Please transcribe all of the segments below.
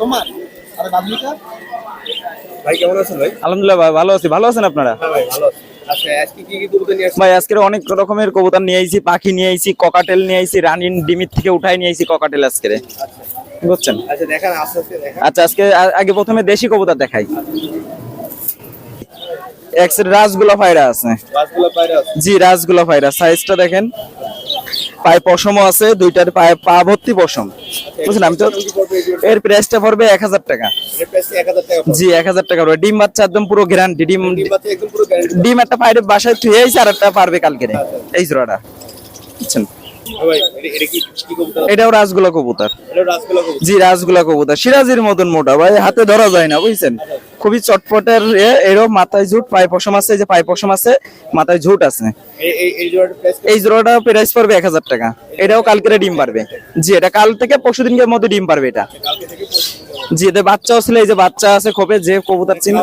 তোমার? আর ভাই কেমন আছেন ভাই? আলহামদুলিল্লাহ ভালো আছি। ভালো আছেন আপনারা? হ্যাঁ ভাই ভালো আছি। আচ্ছা আজকে কি কি কবুতর নিয়ে আসছেন? ভাই আজকে অনেক রকমের কবুতর নিয়ে আইছি পাখি নিয়ে আইছি ককাটেল নিয়ে আইছি রানীর ডিমির থেকে উঠাই নিয়ে আইছি ককাটেল আজকে বুঝছেন? আচ্ছা দেখান আস্তে আস্তে দেখান। আচ্ছা আজকে আগে প্রথমে দেশি কবুতর দেখাই। এক্স রাজগুলা ফাইরা আছে। আছে। জি রাজগুলা ফাইরা সাইজটা দেখেন। পায়ে পশমও আছে দুইটার পায়ে পা ভর্তি পশম। বুঝলেন আমি তো? এর প্রাইসটা পড়বে এক হাজার টাকা। 1000 টাকা জি এক হাজার টাকা পড়বে। ডিম বাচ্চা একদম পুরো গ্যারান্টি ডিম ডিম বাচ্চা একদম পুরো গ্যারান্টি ডিম একটা পায়ে বাসায় থুয়েছে আর একটা পারবে কালকে। এই জোড়াটা। বুঝছেন? এটাও রাজগুলা কবুতর। জি রাজগুলা কবুতর। সিরাজির মতন মোটা, ভাই, হাতে ধরা যায় না, বুঝছেন? খুবই চটপটের এরও মাথায় ঝুট, পায়ে পশম আছে যে পায়ে পশম আছে, মাথায় ঝুট আছে। এই জোড়াটা প্রাইস পড়বে এক হাজার টাকা। এটাও কালকে ডিম পারবে। জি, এটা কাল থেকে পরশু দিনকের মধ্যে ডিম পারবে এটা। জি, এদের বাচ্চাও ছিল, এই যে বাচ্চা আছে খোপে যে কবুতর চিন।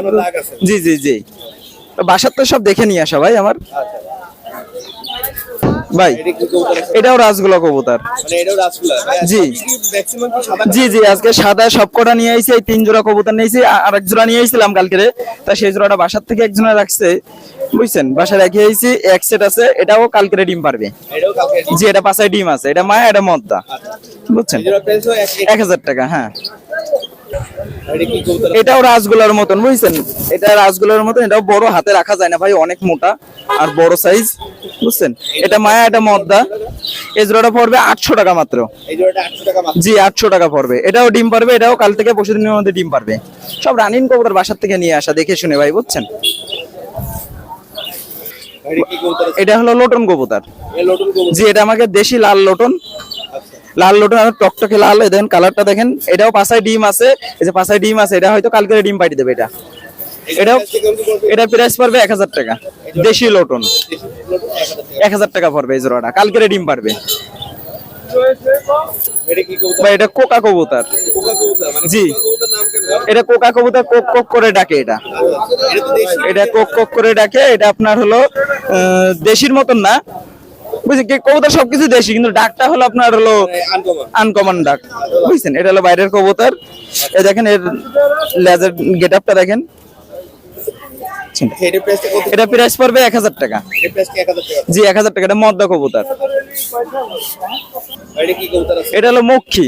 জি জি জি। বাসার তো সব দেখে নিয়ে আসা, ভাই, আমার। ভাই? এটাও রাজগুলা কবুতর। মানে রাসগুলো জি। সাদা জি জি আজকে সাদা সবকটা নিয়ে আইছি এই তিন জোড়া কবুতর নিয়েছি আর এক জোড়া নিয়ে আইছিলাম কালকে তা সেই জোড়াটা বাসার থেকে একজনে রাখছে বুঝছেন? বাসায় রেখে আইছি এক সেট আছে এটাও কালকে ডিম পারবে। জি এটা পাশায় ডিম আছে এটা মায়া এটা মদ্দা বুঝছেন? জোড়ার প্রাইসও এক হাজার টাকা হ্যাঁ। এটাও রাজগুলার মতন বুঝছেন? এটা রাজগুলার মতন এটাও বড় হাতে রাখা যায় না ভাই অনেক মোটা আর বড় সাইজ বুঝছেন? এটা মায়া এটা মদ্দা। এই জোড়াটা পড়বে আটশো টাকা মাত্র। এই জোড়াটা 800 টাকা মাত্র। জি আটশো টাকা পড়বে। এটাও ডিম পারবে এটাও কাল থেকে পরশু দিনের মধ্যে ডিম পারবে। সব রানিং কবুতর বাসার থেকে নিয়ে আসা দেখে শুনে ভাই বুঝছেন? এটা হলো লোটন কবুতর। জি এটা আমাকে দেশি লাল লোটন। লাল আর টকটকে লাল দেখেন কালারটা দেখেন। এটাও পাশায় ডিম আছে। এই যে পাশায় ডিম আছে, এটা হয়তো কালকে ডিম পাইতে দেবে এটা। এটাও এটা প্রাইস পড়বে এক হাজার টাকা। দেশি লোটন। এক হাজার টাকা পড়বে এই জোড়াটা। কালকে ডিম পারবে। এটা কোকা কবুতর। জি। এটা কোকা কবুতর কোক কোক করে ডাকে এটা। এটা কোক কোক করে ডাকে। এটা আপনার হলো দেশির মতন না। বুঝছি কি কবুতর সবকিছু দেশি কিন্তু ডাকটা হলো আপনার হলো আনকমন। ডাক বুঝছেন? এটা হলো বাইরের কবুতর। এই দেখেন এর লেজার গেট আপটা দেখেন। কত? এটা প্রাইস পড়বে এক হাজার টাকা। এটার প্রাইস কি 1000 টাকা। জি এক হাজার টাকা। এটা মদ্দা কবুতর। এটা হলো মক্ষী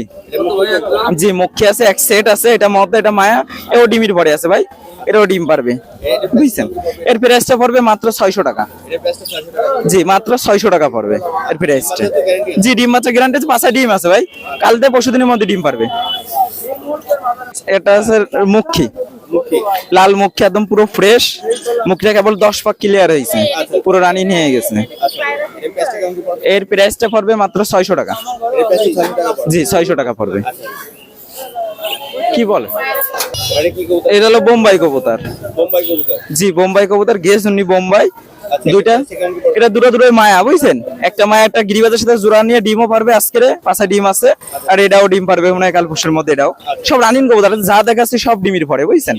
জি মক্ষী আছে এক সেট আছে। এটা মদ্দা এটা মায়া। এও ডিমির পরে আছে ভাই। এটাও ডিম পারবে। বুঝছেন? এর প্রাইসটা পড়বে মাত্র ছয়শো টাকা। এটার প্রাইসটা 600 টাকা। জি মাত্র ছয়শো টাকা পড়বে এর প্রাইসটা জি ডিম বাচ্চা গ্যারান্টি পাঁচটা ডিম আছে ভাই। কাল থেকে পরশু দিনের মধ্যে ডিম পারবে। এটা আছে মুখী। লাল মুখে একদম পুরো ফ্রেশ মুখটা কেবল দশ পাক ক্লিয়ার হয়েছে। পুরো রানি নিয়ে গেছে। এর প্রাইসটা পড়বে মাত্র ছয়শো টাকা। এটার প্রাইসটা 600 টাকা পড়বে জি ছয়শো টাকা পড়বে। কি বলে? এটা হলো বোম্বাই কবুতর। জি বোম্বাই কবুতর গেস উনি বোম্বাই। দুইটা? এটা দুটো দুটোই মায়া বুঝছেন? একটা মায়া একটা গিরিবাজের সাথে জোড়া নিয়ে ডিমও পারবে আজকে পাঁচা ডিম আছে আর এটাও ডিম পারবে মনে হয় কাল মধ্যে এটাও। সব রানিং কবুতর যা দেখাচ্ছে সব ডিমের পরে বুঝছেন?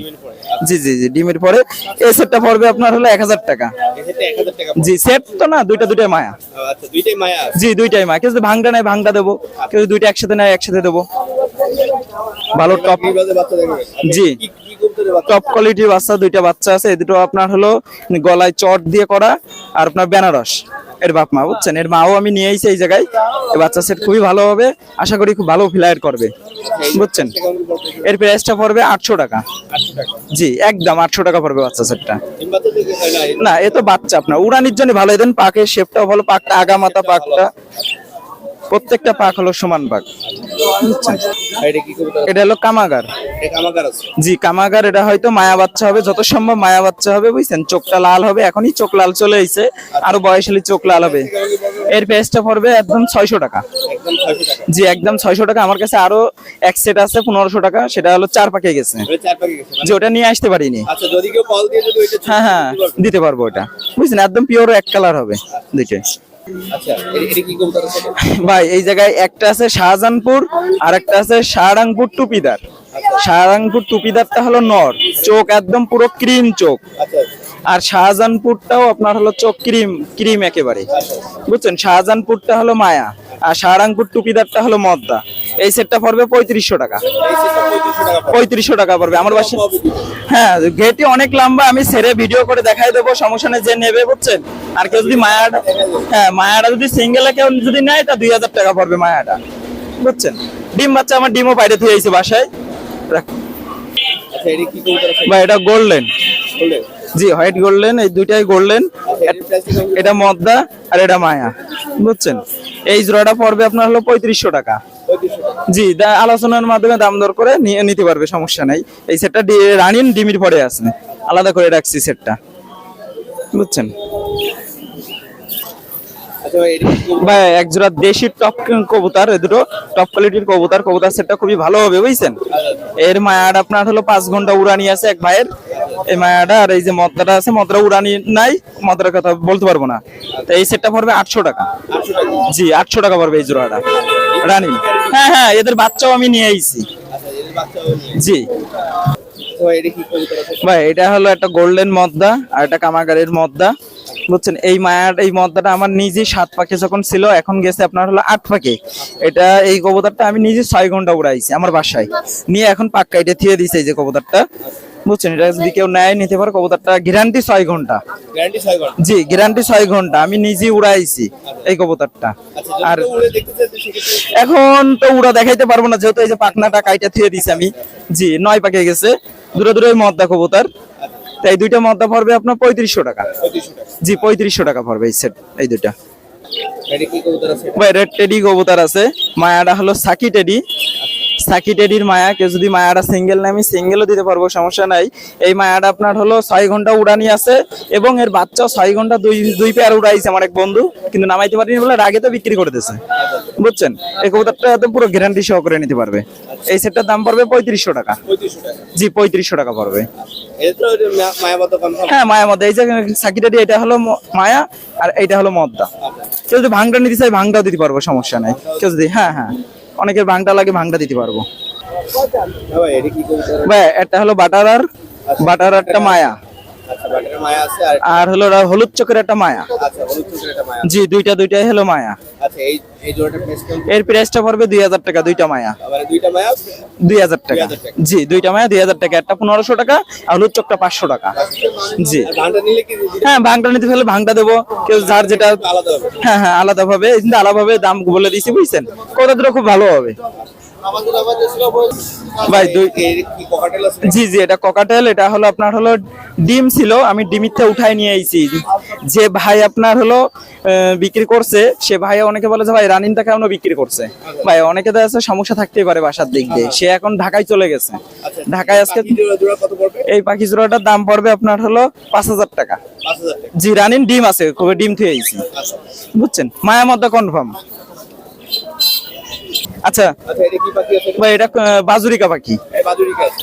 জি জি জি ডিমের পরে। এই সেটটা পড়বে আপনার হলো এক হাজার টাকা। এটাতে 1000 টাকা জি সেট তো না দুইটা দুইটাই মায়া। আচ্ছা জি দুইটাই মায়া। কেউ যদি ভাঙটা নেয় ভাঙটা দেবো। কেউ দুইটা একসাথে নেয় একসাথে দেবো। ভালো টপ জি। টপ কোয়ালিটির বাচ্চা, দুইটা বাচ্চা আছে। এই দুটো আপনার হলো গলায় চট দিয়ে করা আর আপনার বেনারস। এর বাপ মা, বুঝছেন? এর মাও আমি নিয়ে এসেছি এই জায়গায়। এই বাচ্চা সেট খুবই ভালো হবে। আশা করি খুব ভালো ফ্লায়ার করবে। বুঝছেন? এর প্রাইসটা পড়বে আটশো টাকা। 800 টাকা জি, একদম আটশো টাকা পড়বে বাচ্চা সেটটা না, এ তো বাচ্চা আপনার। উড়ানির জন্য ভালো। দেন পাকের শেপটাও ভালো, পাকটা আগা মাথা, পাকটা প্রত্যেকটা পাক হলো সমান পাক। এটা হলো কামাগার। জি কামাগার এটা হয়তো মায়া বাচ্চা হবে যত সম্ভব মায়া বাচ্চা হবে বুঝছেন? চোখটা লাল হবে এখনই চোখ লাল চলে এসেছে আরও বয়স হলে চোখ লাল হবে। এর প্রাইসটা পড়বে একদম ছয়শো টাকা। একদম 600 টাকা। জি একদম ছয়শো টাকা। আমার কাছে আরও এক সেট আছে পনেরোশো টাকা। সেটা হলো চার পাকে গেছে। গেছে মানে- যে ওটা নিয়ে আসতে পারিনি। আচ্ছা হ্যাঁ হ্যাঁ দিতে পারব ওটা। বুঝছেন? একদম পিওর এক কালার হবে দুইটা আচ্ছা ভাই এই জায়গায় একটা আছে শাহজাহানপুর আর একটা আছে শাহরাংপুর টুপিদার। শাহরাংপুর টুপিদারটা হলো নর চোখ একদম পুরো ক্রিম চোখ। আচ্ছা আর শাহজাহানপুরটাও আপনার হলো চোখ ক্রিম ক্রিম একেবারে। বুঝছেন? শাহজাহানপুরটা হলো মায়া আর শাহরাংপুর টুপিদারটা হলো মদ্দা। এই সেটটা পড়বে পঁয়ত্রিশশো টাকা। পঁয়ত্রিশশো টাকা পড়বে। আমার বাসা? হ্যাঁ ঘেটি অনেক লম্বা আমি সেরে ভিডিও করে দেখাই দেবো। সমস্যা নেই যে নেবে বুঝছেন? আর কেউ যদি মায়াটা হ্যাঁ মায়াটা যদি সিঙ্গেলে কেউ যদি নেয় তা দুই হাজার টাকা পড়বে মায়াটা। বুঝছেন? ডিম বাচ্চা আমার ডিমও বাইরে থেকে আইছে বাসায়। রাখ। আচ্ছা এটা বা গোল্ডেন। জি হোয়াইট গোল্ডেন এই দুইটাই গোল্ডেন। আচ্ছা? এটা মদ্দা আর এটা মায়া। বুঝছেন? এই জোড়াটা পড়বে আপনার হলো পঁয়ত্রিশশো টাকা। জি দা- আলোচনার মাধ্যমে দাম দর করে নিয়ে নিতে পারবে সমস্যা নাই। এই সেটটা ডি- রানিন ডিমির পরে আছে। আলাদা করে রাখছি সেটটা। বুঝছেন? আচ্ছা ভাই এক জোড়া দেশি টপ কবুতর এই দুটো টপ কোয়ালিটির কবুতর। কবুতর সেটটা খুবই ভালো হবে বুঝছেন? এর মায়াটা আপনার হলো পাঁচ ঘণ্টা উড়ানি আছে এক ভাইয়ের। এই মায়াটা আর এই যে মদ্রাটা আছে মদ্রা উড়ানি নাই মদ্রার কথা বলতে পারব না। তো এই সেটটা পড়বে আটশো টাকা। জি, আটশো টাকা পড়বে এই জোড়াটা। রানি? হ্যাঁ হ্যাঁ এদের বাচ্চাও আমি নিয়ে আইছি। জি। ভাই, এটা হলো একটা গোল্ডেন মদ্দা আর একটা কামাগারের মদ্দা। বুঝছেন? এই মায়ার, এই মদ্দাটা আমার নিজে সাত পাখি যখন ছিল, এখন গেছে আপনার হলো আট পাখি এটা এই কবুতরটা আমি নিজে ছয় ঘণ্টা উড়াইছি, আমার বাসায়। নিয়ে এখন পাক্কা এটা থিয়ে দিছে এই যে কবুতরটা। বুঝছেন এটা যদি কেউ নেয় নিতে পারে কবুতরটা গ্যারান্টি ছয় ঘণ্টা। জি গ্যারান্টি ছয় ঘণ্টা আমি নিজে উড়াইছি এই কবুতরটা। আচ্ছা আর এখন তো উড়া দেখাইতে পারব না যেহেতু এই যে পাখনাটা কাইটা থুয়ে দিছি আমি। জি নয় পাকে গেছে। দূরে দূরে মদ্দা কবুতর। তাই দুইটা মদ্দা পড়বে আপনার পঁয়ত্রিশশো টাকা। জি পঁয়ত্রিশশো টাকা পড়বে এই সেট এই দুইটা। ভাই রেড টেডি কবুতর আছে। মায়াটা হলো সাকি টেডি সাকি টেডির মায়া। কেউ যদি মায়াটা সিঙ্গেল নেয়, আমি সিঙ্গেলও দিতে পারব, সমস্যা নাই। এই মায়াটা আপনার হলো ছয় ঘণ্টা উড়ানি আছে এবং এর বাচ্চাও ছয় ঘণ্টা দুই দুই পেয়ার উড়াইছে আমার এক বন্ধু, কিন্তু নামাইতে পারিনি বলে আগে তো বিক্রি করে দিয়েছে। বুঝছেন? এই কবুতরটা তো পুরো গ্যারান্টি সহ করে নিতে পারবে। এই সেটটার দাম পড়বে পঁয়ত্রিশশো টাকা। জি, পঁয়ত্রিশশো টাকা পড়বে। এটা হ্যাঁ মায়া মদ্দা এই যে সাকি সাকিটারি এটা হলো মায়া আর এইটা হলো মদ্দা কেউ যদি ভাংটা নিতে চাই ভাংটাও দিতে পারব, সমস্যা নাই। কেউ যদি হ্যাঁ হ্যাঁ। অনেকের ভাঙটা লাগে ভাঙটা দিতে পারব। ভাই এটা একটা হলো বাটার আর বাটার একটা মায়া। আচ্ছা আর হলো হলুদ চোখের একটা মায়া। আচ্ছা হলুদ চোখের একটা মায়া জি দুইটা দুইটাই হলো মায়া। আচ্ছা এই এর প্রাইসটা পড়বে দুই হাজার টাকা দুইটা মায়া। দুই হাজার টাকা। 2000 টাকা। জি দুইটা মায়া দুই হাজার টাকা। একটা পনেরোশো টাকা আর হলুদ চোখটা পাঁচশো টাকা। জি। আর নিলে কি হ্যাঁ ভাঙটা নিতে হলে ভাঙটা দেবো। কেউ যার যেটা আলাদা হবে হ্যাঁ হ্যাঁ আলাদা ভাবে কিন্তু আলাদা ভাবে দাম বলে দিয়েছি বুঝছেন? কথা খুব ভালো হবে। ভাই, দুই- আছে? জি জি এটা ককাটেল এটা হলো আপনার হলো ডিম ছিল আমি ডিমিরটা উঠাই নিয়ে আইছি। যে ভাই আপনার হলো বিক্রি করছে সে ভাই অনেকে বলে যে ভাই রানিনটা কেমন বিক্রি করছে? ভাই অনেকে দেখা যাচ্ছে সমস্যা থাকতেই পারে বাসার দিক দিয়ে। সে এখন ঢাকায় চলে গেছে। আচ্ছা ঢাকায় আজকে এই পাখি জোড়াটার দাম পড়বে আপনার হলো পাঁচ হাজার টাকা। পাঁচ হাজার টাকা। জি রানিন ডিম আছে খুবই ডিম থুয়ে আইছি। আচ্ছা। বুঝছেন? মায়া মধ্যে কনফার্ম আচ্ছা। আচ্ছা ভাই এটা বাজুরিকা পাখি।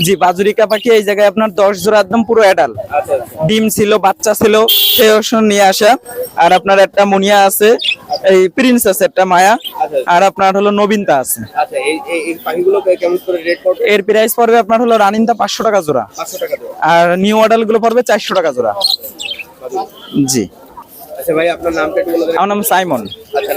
জি বাজুরিকা পাখি এই জায়গায় আপনার দশ জোড়া একদম পুরো অ্যাডাল আচ্ছা আচ্ছা। ডিম ছিল বাচ্চা ছিল অবসর নিয়ে আসা। আর আপনার একটা মুনিয়া আছে এই প্রিন্স আছে একটা মায়া। আর আপনার হলো নবীনতা আছে। এর প্রাইস পড়বে আপনার হলো রানিনটা পাঁচশো টাকা জোড়া। আর নিউ অর্ডারগুলো পড়বে চারশো টাকা জোড়া। জি। আচ্ছা ভাই আপনার নামটা আমার নাম সাইমন। আচ্ছা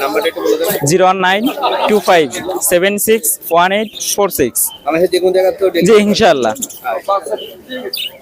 zero one nine two five seven six one eight four six. বাংলাদেশের যে কোনো জায়গা তো জি ইনশাল্লাহ আচ্ছা।